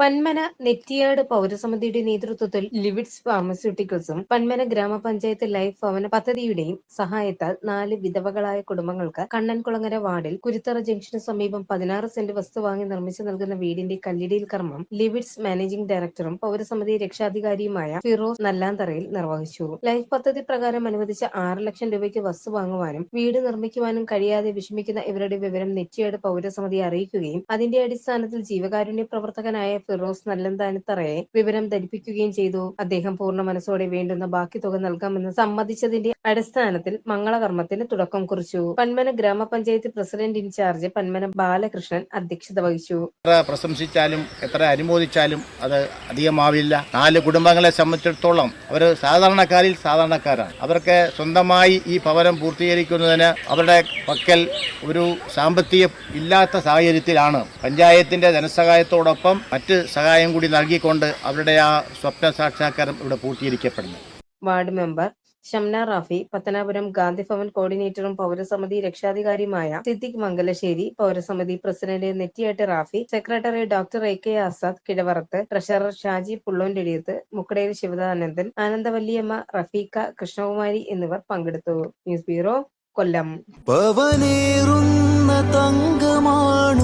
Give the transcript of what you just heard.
പന്മന നെറ്റിയാട് പൗരസമിതിയുടെ നേതൃത്വത്തിൽ ലിവിഡ്സ് ഫാർമസ്യൂട്ടിക്കൽസും പന്മന ഗ്രാമപഞ്ചായത്ത് ലൈഫ് ഭവന പദ്ധതിയുടെയും സഹായത്താൽ നാല് വിധവകളായ കുടുംബങ്ങൾക്ക് കണ്ണൻകുളങ്ങര വാർഡിൽ കുരുത്തറ ജംഗ്ഷന് സമീപം പതിനാറ് സെന്റ് വസ്തു വാങ്ങി നിർമ്മിച്ചു നൽകുന്ന വീടിന്റെ കല്ലിടിയിൽ കർമ്മം ലിവിഡ്സ് മാനേജിംഗ് ഡയറക്ടറും പൗരസമിതി രക്ഷാധികാരിയുമായ ഫിറോസ് നല്ലാന്തറയിൽ നിർവഹിച്ചു. ലൈഫ് പദ്ധതി പ്രകാരം അനുവദിച്ച ആറ് ലക്ഷം രൂപയ്ക്ക് വസ്തു വാങ്ങുവാനും വീട് നിർമ്മിക്കുവാനും കഴിയാതെ വിഷമിക്കുന്ന ഇവരുടെ വിവരം നെറ്റിയാട് പൗരസമിതി അറിയിക്കുകയും അതിന്റെ അടിസ്ഥാനത്തിൽ ജീവകാരുണ്യ പ്രവർത്തകനായ ഫിറോസ് നല്ലന്താനത്തറയെ വിവരം ധരിപ്പിക്കുകയും ചെയ്തു. അദ്ദേഹം പൂർണ മനസ്സോടെ വേണ്ടുന്ന ബാക്കി തുക നൽകാമെന്ന് സമ്മതിച്ചതിന്റെ അടിസ്ഥാനത്തിൽ മംഗളകർമ്മത്തിന് തുടക്കം കുറിച്ചു. പന്മന ഗ്രാമപഞ്ചായത്ത് പ്രസിഡന്റ് ഇൻചാർജ് പന്മന ബാലകൃഷ്ണൻ അധ്യക്ഷത വഹിച്ചു. എത്ര പ്രശംസിച്ചാലും എത്ര അനുമോദിച്ചാലും അത് അധികമാവില്ല. നാല് കുടുംബങ്ങളെ സംബന്ധിച്ചിടത്തോളം അവർ സാധാരണക്കാരിൽ സാധാരണക്കാരാണ്. അവർക്ക് സ്വന്തമായി ഈ ഭവനം പൂർത്തീകരിക്കുന്നതിന് അവരുടെ പക്കൽ ഒരു സാമ്പത്തിക ഇല്ലാത്ത സാഹചര്യത്തിലാണ്. പഞ്ചായത്തിന്റെ ധനസഹായത്തോടൊപ്പം മറ്റ് സഹായം കൂടി നൽകിക്കൊണ്ട് അവരുടെ ആ സ്വപ്ന സാക്ഷാത്കാരം ഇവിടെ പൂർത്തീകരിക്കപ്പെടുന്നു. വാർഡ് മെമ്പർ ഷംന റാഫി പത്തനാപുരം ഗാന്ധിഭവൻ കോർഡിനേറ്ററും പൗരസമിതി രക്ഷാധികാരിയുമായ Siddique Mangalassery പൗരസമിതി president Nettiyett Rafi secretary doctor A K Azad Kizhavarath treasurer Shaji Pullontediyath Mukkaderi Sivadanandan Anandavalliyamma Rafeekha Krishnakumari എന്നിവർ പങ്കെടുത്തു. News bureau Kollam. തങ്കമാണു